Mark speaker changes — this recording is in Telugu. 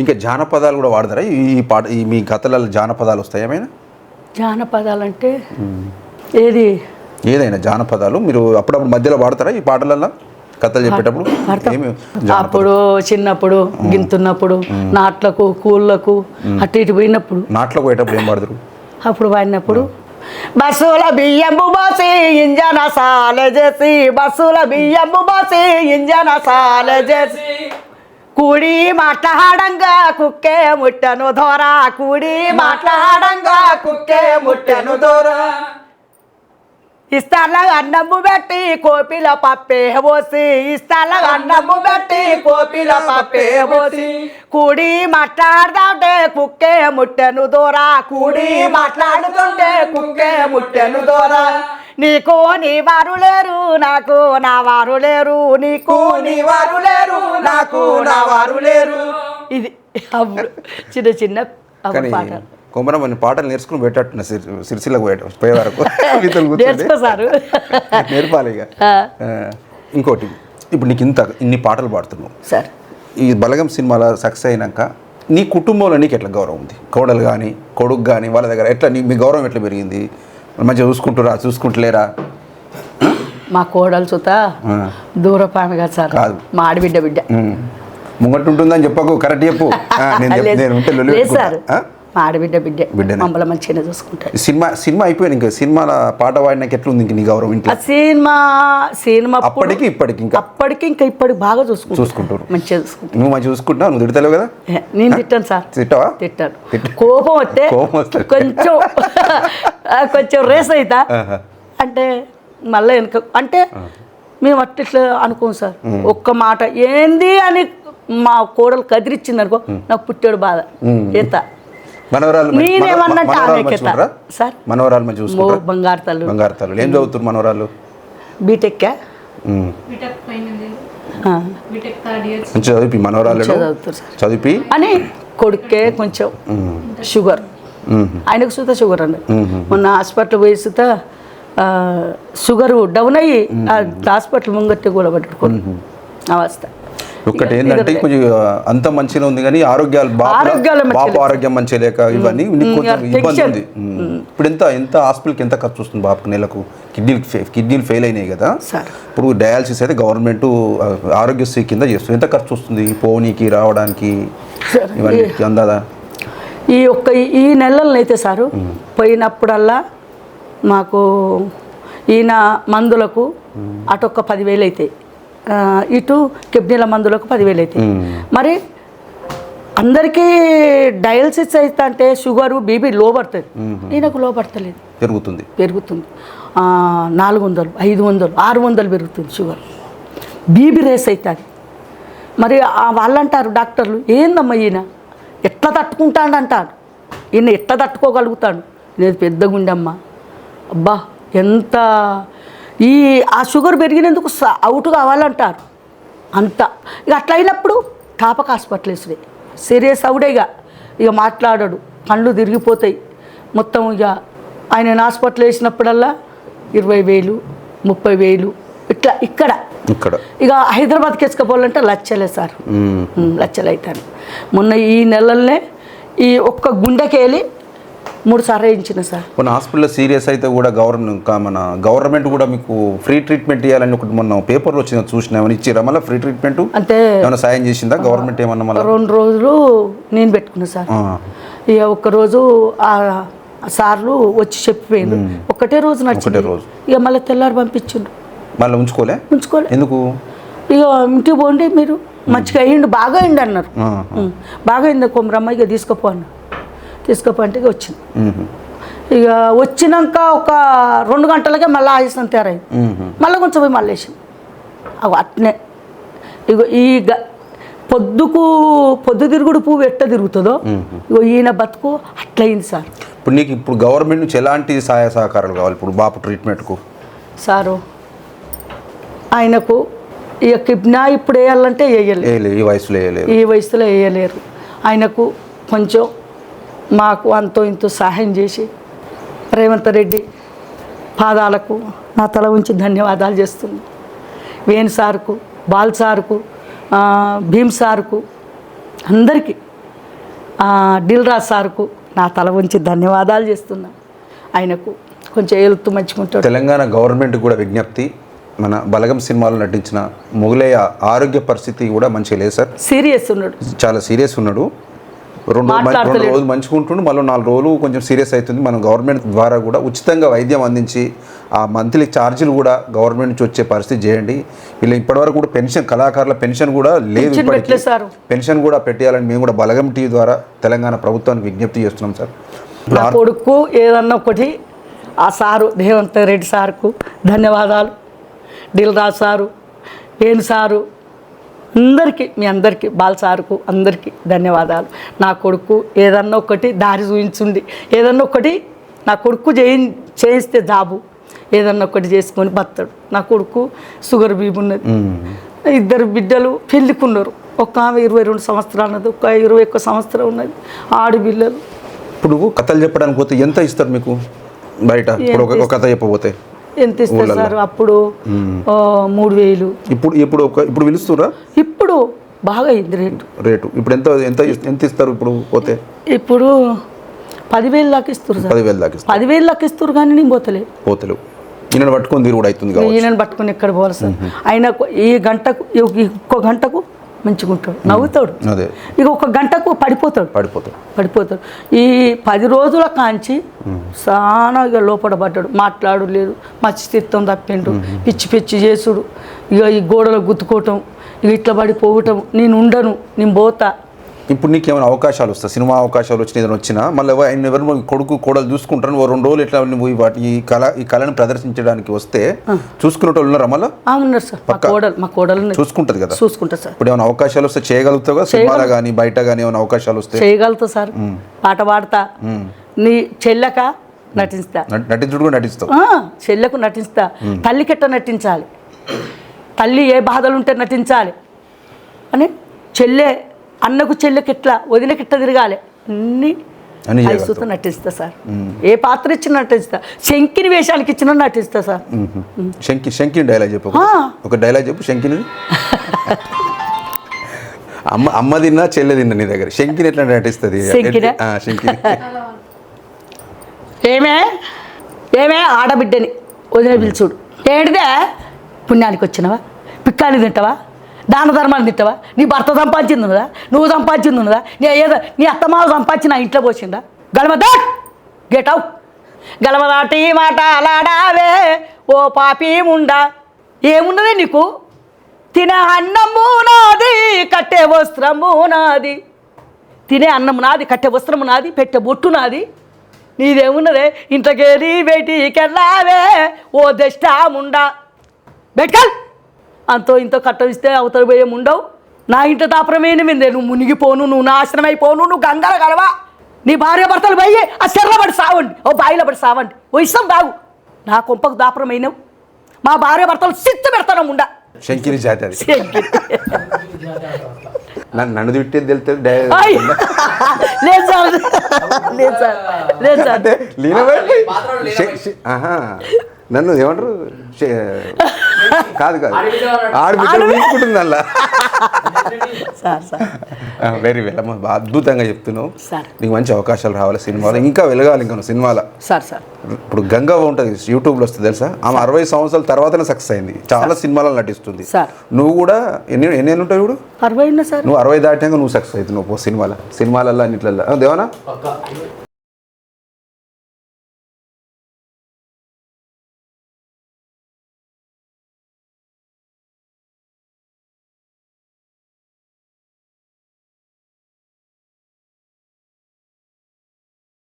Speaker 1: ఇంకా జానపదాలు కూడా వాడతారా? ఈ పాట ఈ మీ కథలలో జానపదాలు వస్తాయి ఏమైనా?
Speaker 2: జానపదాలంటే ఏది?
Speaker 1: ఏదైనా జానపదాలు మీరు అప్పుడప్పుడు మధ్యలో వాడతారా ఈ పాటలలో కథలు చెప్పేటప్పుడు?
Speaker 2: అప్పుడు చిన్నప్పుడు గింతున్నప్పుడు నాట్లకు కూళ్ళకు అటు ఇటు పోయినప్పుడు.
Speaker 1: నాట్లో పోయేటప్పుడు ఏం వాడతారు?
Speaker 2: అప్పుడు వాడినప్పుడు. బస్సుల బియ్యంబు బాసి ఇంజన సాల చేసి బస్సుల బియ్యంబు బాసి ఇంజన సాల చేసి. కూడి మాట్లాడంగా కుక్కే ముట్టను దోరా. కూడి మాట్లాడంగా కుక్కే ముట్టను దోరా. ఇస్తాల అన్నము పెట్టి కోపిల పప్పే పోసి ఇస్తాల అన్నము పెట్టి కోపిల పప్పే పోసి. కూడి మాట్లాడదాంటే కుక్కే ముట్టెను దూరా. కూడి మాట్లాడుతుంటే కుక్కే ముట్టెను దూరా. నీకు నీ వారు లేరు నాకు నా వారు లేరు నీకు నీ వారు లేరు నాకు నా వారు లేరు. ఇది అప్పుడు చిన్న చిన్న అప్పుడు పాటలు
Speaker 1: కొమరం అని పాటలు నేర్చుకుని పెట్టట్టున్న పోయే వరకు నేర్పాలి ఇక. ఇంకోటి ఇప్పుడు నీకు ఇంత ఇన్ని పాటలు పాడుతున్నావు.
Speaker 2: సార్.
Speaker 1: ఈ బలగం సినిమాలో సక్సెస్ అయినాక నీ కుటుంబంలో నీకు ఎట్లా గౌరవం ఉంది? కోడలు కానీ కొడుకు కానీ వాళ్ళ దగ్గర ఎట్లా నీ మీ గౌరవం ఎట్లా పెరిగింది? మంచిగా చూసుకుంటురా చూసుకుంటలేరా
Speaker 2: మా కోడలు
Speaker 1: ఆ.
Speaker 2: దూరపామె కదా సార్. మా ఆడబిడ్డ బిడ్డ.
Speaker 1: ముంగట్టు ఉంటుందని చెప్పకు కరెక్ట్ చెప్పు నేను ఉంటే.
Speaker 2: సార్ ఆడబిడ్డ బిడ్డ
Speaker 1: బిడ్డనే.
Speaker 2: మమ్మల్ని మంచిగా చూసుకుంటాడు.
Speaker 1: ఈ సినిమా సినిమా అయిపోయింది ఇంకా. సినిమాల పాట పాడినాక ఎట్లుంది ఇంక నీ గౌరవం ఇంట్లో?
Speaker 2: సినిమా సినిమా
Speaker 1: అప్పటికి ఇప్పటికి ఇంకా.
Speaker 2: అప్పటికి ఇంకా ఇప్పటికి బాగా చూసుకుంటారు
Speaker 1: చూసుకుంటారు
Speaker 2: మంచిగా చూసుకుంటారు
Speaker 1: నువ్వు మంచిగా చూసుకుంటున్నావు? నువ్వు తిడతలేవు కదా?
Speaker 2: నేను తిట్టాను సార్.
Speaker 1: తిట్టావా?
Speaker 2: తిట్టాను.
Speaker 1: తిట్ట-
Speaker 2: కోపం వస్తే. కొంచెం కొంచెం రేస్ అవుతా. అంటే మళ్ళీ వెనక అంటే మేము అట్లా అనుకోం సార్. ఒక్క మాట ఏంది అని మా కోడలు కదిరిచ్చింది అనుకో నాకు పుట్టాడు బాధ. ఎత్త
Speaker 1: మనవరాలు మంచి- మనవరాలు మంచి
Speaker 2: మో
Speaker 1: చూసుకుంటారా?
Speaker 2: బంగారు తల్లు
Speaker 1: బంగారు తల్లు ఏం చదువుతారు మనవరాలు.
Speaker 3: బీటెక్
Speaker 1: మంచిగా చదివి మనవరాలు
Speaker 2: మంచిగా చదువుతారు సార్.
Speaker 1: చదివి
Speaker 2: అని కొడుకే కొంచెం షుగర్. ఆయనకు సుత షుగర్ అండి. మొన్న హాస్పిటల్ పోయి సుత షుగర్ డౌన్ అయ్యి ఆ హాస్పిటల్ ముంగట్టి కూడా పట్టుకోండి అవస్థ.
Speaker 1: ఒక్కటి ఏంటంటే కొంచెం అంత మంచిగా ఉంది కానీ ఆరోగ్యాలు బాపు ఆరోగ్యం మంచిగా లేక ఇవన్నీ కొంచెం ఇబ్బంది. ఉంది. ఇప్పుడు ఎంత ఎంత హాస్పిటల్కి ఎంత ఖర్చు వస్తుంది బాపుకి నెలకు? కిడ్నీలు కిడ్నీలు ఫెయిల్ అయినాయి కదా. ఇప్పుడు డయాలసిస్ అయితే గవర్నమెంట్ ఆరోగ్యశ్రీ కింద చేస్తుంది. ఎంత ఖర్చు వస్తుంది పోనీకి రావడానికి? ఇవన్నీ అందాదా?
Speaker 2: ఈ ఒక్క ఈ నెలలను అయితే సారు పోయినప్పుడల్లా మాకు ఈయన మందులకు అటొక్క పదివేలు అవుతాయి ఇటు కిడ్నీల మందులకు పదివేలు అవుతాయి మరి అందరికీ డయాలసిస్ అయితే అంటే షుగరు బీపీ లో పడుతుంది ఈయనకు లో పడతలేదు
Speaker 1: పెరుగుతుంది.
Speaker 2: పెరుగుతుంది. నాలుగు వందలు ఐదు వందలు ఆరు వందలు పెరుగుతుంది షుగర్. బీబీ రేస్ అవుతుంది మరి ఆ వాళ్ళు అంటారు డాక్టర్లు ఏందమ్మా ఈయన? ఎట్లా తట్టుకుంటాడు అంటాడు ఈయన ఎట్లా తట్టుకోగలుగుతాడు? నేను పెద్ద గుండెమ్మ అబ్బా ఎంత ఈ ఆ షుగర్ పెరిగినందుకు అవుట్ కావాలంటారు. అంత. ఇక అట్లా అయినప్పుడు టాపక్ హాస్పిటల్ వేసుడే సీరియస్ అవుడే ఇక ఇక మాట్లాడాడు. కళ్ళు తిరిగిపోతాయి. మొత్తం ఇక ఆయన హాస్పిటల్ వేసినప్పుడల్లా ఇరవై వేలు ముప్పై వేలు ఇట్లా ఇక్కడ.
Speaker 1: ఇక్కడ.
Speaker 2: ఇక హైదరాబాద్కి ఎసుకపోవాలంటే లచ్చలే సార్. లచ్చలు అవుతాను మొన్న ఈ నెలల్నే ఈ ఒక్క గుండెకి వెళ్ళి మూడు సార్లు వేయించిన సార్.
Speaker 1: మన హాస్పిటల్లో సీరియస్ అయితే కూడా గవర్నమెంట్ మన గవర్నమెంట్ కూడా మీకు ఫ్రీ ట్రీట్మెంట్ ఇవ్వాలని ఒకటి మొన్న పేపర్లో వచ్చిన చూసిన ఏమైనా ఇచ్చిరా మళ్ళీ ఫ్రీ ట్రీట్మెంట్?
Speaker 2: అంటే
Speaker 1: ఏమైనా సాయం చేసిందా గవర్నమెంట్ ఏమన్నా మళ్ళీ?
Speaker 2: రెండు రోజులు నేను పెట్టుకున్నా సార్. ఇక ఒక్కరోజు సార్లు వచ్చి చెప్పిపోయింది ఒక్కటే రోజు నచ్చింది
Speaker 1: రోజు.
Speaker 2: ఇక మళ్ళీ తెల్లారి పంపించిండ్రు.
Speaker 1: మళ్ళీ ఉంచుకోలే?
Speaker 2: ఉంచుకోలే.
Speaker 1: ఎందుకు?
Speaker 2: ఇక ఇంటికి పోండి మీరు. మంచిగా అయ్యిండు బాగా అయింది అన్నారు. బాగా అయింది కొమరమ్మ ఇక తీసుకుపో అన్న తీసుకుపో అంటే ఇక వచ్చింది. ఇక వచ్చినాక ఒక రెండు గంటలకే మళ్ళీ ఆయుసం తయారైంది.
Speaker 1: మ్మ్.
Speaker 2: మళ్ళీ కొంచెం పోయి మళ్ళీ వేసింది అవి అట్నే. ఇగో ఈ గ పొద్దుకు పొద్దు తిరుగుడు పువ్వు ఎట్ట తిరుగుతుందో ఇగో ఈయన బతుకు అట్లయింది సార్.
Speaker 1: ఇప్పుడు నీకు ఇప్పుడు గవర్నమెంట్ నుంచి ఎలాంటి సహాయ సహకారాలు కావాలి? ఇప్పుడు బాపు ట్రీట్మెంట్కు?
Speaker 2: సారు ఆయనకు ఇక కిడ్నా ఇప్పుడు వేయాలంటే వేయలేదు.
Speaker 1: వేయలే ఈ వయసులో వేయలేదు.
Speaker 2: ఈ వయసులో వేయలేరు. ఆయనకు కొంచెం మాకు అంతో ఇంతో సహాయం చేసి రేవంత్ రెడ్డి పాదాలకు నా తల ఉంచి ధన్యవాదాలు చేస్తుంది. వేణు సార్కు బాల్ సార్కు భీమ్ సార్కు అందరికీ ఆ, దిల్ రాజ్ సార్కు నా తల ఉంచి ధన్యవాదాలు చేస్తున్నా. ఆయనకు కొంచెం హెల్త్ మంచుకుంటాడు
Speaker 1: తెలంగాణ గవర్నమెంట్ కూడా విజ్ఞప్తి మన బలగం సినిమాలో నటించిన మొగలయ్య ఆరోగ్య పరిస్థితి కూడా మంచిగా లేదు సార్.
Speaker 2: సీరియస్ ఉన్నాడు.
Speaker 1: చాలా సీరియస్ ఉన్నాడు. రెండు రెండు. రోజులు మంచుకుంటుండు మళ్ళీ నాలుగు రోజులు కొంచెం సీరియస్ అవుతుంది. మనం గవర్నమెంట్ ద్వారా కూడా ఉచితంగా వైద్యం అందించి ఆ మంత్లీ ఛార్జీలు కూడా గవర్నమెంట్ నుంచి వచ్చే పరిస్థితి చేయండి. వీళ్ళు ఇప్పటివరకు కూడా పెన్షన్ కళాకారుల పెన్షన్ కూడా లేదు
Speaker 2: పెన్షన్
Speaker 1: కూడా పెట్టేయాలని మేము కూడా బలగం టీవీ ద్వారా తెలంగాణ ప్రభుత్వానికి విజ్ఞప్తి చేస్తున్నాం సార్.
Speaker 2: నా కొడుకు ఏదన్నా ఒకటి ఆ సారు రేవంత్ రెడ్డి సార్కు ధన్యవాదాలు. దిల్ రాజ్ సారు వేణు సారు అందరికీ మీ అందరికీ బాల్ సార్కు అందరికీ ధన్యవాదాలు. నా కొడుకు ఏదన్నా ఒకటి దారి చూపించుండి. ఏదన్నా ఒకటి నా కొడుకు చేయి చేయిస్తే జాబు. ఏదన్నా ఒకటి చేసుకొని బతాడు నా కొడుకు షుగర్ బీబీ ఉన్నది. ఇద్దరు బిడ్డలు పెళ్ళికున్నారు. ఒక ఆమె ఇరవై రెండు సంవత్సరాలు ఉన్నది. ఒక ఇరవై ఒక్క సంవత్సరం ఉన్నది. ఆడపిల్లలు
Speaker 1: ఇప్పుడు కథలు చెప్పడానికి పోతే ఎంత ఇస్తారు మీకు బయట? ఒక కథ చెప్పబోతే.
Speaker 2: ఎంత ఇస్తారు అప్పుడు? మూడు వేలు.
Speaker 1: ఇప్పుడు ఇప్పుడు ఒక ఇప్పుడు పిలుస్తురా
Speaker 2: ఇప్పుడు బాగా అయింది రేటు.
Speaker 1: రేటు. ఇప్పుడు ఎంత ఎంత ఎంత ఇస్తారు ఇప్పుడు పోతే?
Speaker 2: ఇప్పుడు పదివేలు దాకా ఇస్తారు సార్.
Speaker 1: పదివేలు దాకా ఇస్తారు.
Speaker 2: పదివేలు దాకా ఇస్తారు కానీ నేను పోతలేదు
Speaker 1: పోతలేవు ఈయన పట్టుకొని కూడా అవుతుంది
Speaker 2: ఈయనని పట్టుకుని ఎక్కడ పోవాలి సార్? ఆయన ఈ గంటకు ఈ ఒక్క గంటకు మంచుకుంటాడు నవ్వుతాడు. ఇక ఒక గంటకు పడిపోతాడు.
Speaker 1: పడిపోతాడు.
Speaker 2: పడిపోతాడు. ఈ పది రోజుల కాంచి చాలా ఇక లోపల పడ్డాడు. మాట్లాడు లేదు మత్స్యతీర్థం తప్పిండు పిచ్చి పిచ్చి చేసుడు. ఇక ఈ గోడలు గుద్దుకోవటం ఇక ఇట్లా పడిపోవటం నేను ఉండను నేను పోతా
Speaker 1: ఇప్పుడు నీకు ఏమైనా అవకాశాలు వస్తాయి? సినిమా అవకాశాలు వచ్చిన ఏదైనా వచ్చినా? మళ్ళీ ఆయన ఎవరు కొడుకు కోడలు చూసుకుంటారు ఓ రెండు రోజులు ఇట్లా నువ్వు ఈ వాటి ఈ కళ ఈ కళను ప్రదర్శించడానికి వస్తే చూసుకునే వాళ్ళు ఉన్నారా మళ్ళీ?
Speaker 2: ఉన్నారు సార్. మా కోడలు మా కోడలు
Speaker 1: చూసుకుంటది కదా?
Speaker 2: చూసుకుంటా సార్.
Speaker 1: ఇప్పుడు ఏమైనా అవకాశాలు వస్తే చేయగలుగుతావు? కదా సినిమాలో కానీ బయట కానీ ఏమైనా అవకాశాలు వస్తే?
Speaker 2: చేయగలుగుతా సార్. పాట పాడతా. నీ చెల్లెక నటిస్తా
Speaker 1: నటి- నటించుడు కూడా నటిస్తావు?
Speaker 2: ఆ, చెల్లెకు నటిస్తా తల్లికెట్ట నటించాలి? తల్లి ఏ బాధలు ఉంటే నటించాలి? అని చెల్లె అన్నకు చెల్లెకి ఎట్లా ఎట్లా తిరగాలి. అన్ని ఐసుతో నటిస్తా సార్. ఏ పాత్ర ఇచ్చినా నటిస్తా. శంకిని వేషాలకి ఇచ్చినా నటిస్తా సార్.
Speaker 1: శంకి శంకిని డైలాగ్ చెప్పు. ఒక డైలాగ్ చెప్పు శంకిని అమ్మ అమ్మ తిన్నా చెల్లె తిన్నా నీ దగ్గర. శంకిని ఎట్లా నటిస్తుంది?
Speaker 2: శంకిని? ఏమే? ఏమే? ఆడబిడ్డని వదిన పిలుచుడు. ఏడిదే? పుణ్యానికి వచ్చినవా? పిక్కాని తింటావా? దాన ధర్మాలు తింటావా? నీ భర్త సంపాదించింది ఉన్నదా నువ్వు సంపాదించింది ఉన్నదా నీ ఏదో నీ అత్తమావ సంపాదించి నా ఇంట్లో పోసిందా? గలమదా గెట్ అవుట్ గలమదాటి మాట అలాడావే ఓ పాపి ఉండా ఏమున్నదే నీకు? తినే అన్నము నాది కట్టే వస్త్రము నాది. తినే అన్నం నాది కట్టే వస్త్రము నాది పెట్టే బొట్టు నాది. నీదేమున్నదే? ఇంట్లోకి బయటికెళ్ళావే ఓ దష్టాముండా. బెట్కల్! అంతో ఇంతో కట్టవిస్తే అవతల పోయే ఉండవు నా ఇంట దాపరమైన మీదే నువ్వు మునిగిపోను నువ్వు నాశనం అయిపోను నువ్వు గంగల కలవా. నీ భార్య భర్తలు పోయి ఆ చెర్ల పడి సావండి. ఓ బాయిలో పడి సావండి. ఓ ఇష్టం బాగు నా కొంపకు దాపరమైనవు మా భార్య భర్తలు సిత్తు పెడతాను ఉండా
Speaker 1: శంకిని జాతి అది. నన్ను నన్ను తిట్టేది తెలుస్తుంది.
Speaker 2: లేదు సార్. లేదు సార్. లేదు సార్.
Speaker 1: లీనబడి. నన్ను ఏమంటారు? కాదు కాదు. ఆడబిడ్డ తీసుకుంటుంది అలా
Speaker 2: సార్ సార్.
Speaker 1: వెరీ వెల్ అమ్మ అద్భుతంగా చెప్తున్నావు.
Speaker 2: సార్.
Speaker 1: నీకు మంచి అవకాశాలు రావాలి సినిమాలో. ఇంకా వెలగాలి ఇంకా సినిమాలో.
Speaker 2: Sir sir.
Speaker 1: ఇప్పుడు గంగా ఉంటుంది యూట్యూబ్లో వస్తుంది తెలుసా? ఆమె అరవై సంవత్సరాల తర్వాతనే సక్సెస్ అయింది. చాలా సినిమాలలో నటిస్తుంది.
Speaker 2: సార్.
Speaker 1: నువ్వు కూడా ఎన్ని ఎన్ని ఉంటావు ఇప్పుడు?
Speaker 2: అరవై ఉన్నా సార్.
Speaker 1: నువ్వు అరవై దాటాక నువ్వు సక్సెస్ అవుతున్నావు. పో సినిమాలో. సినిమాలల్లో అన్నిట్లల్లో. ఆ, దేవనా?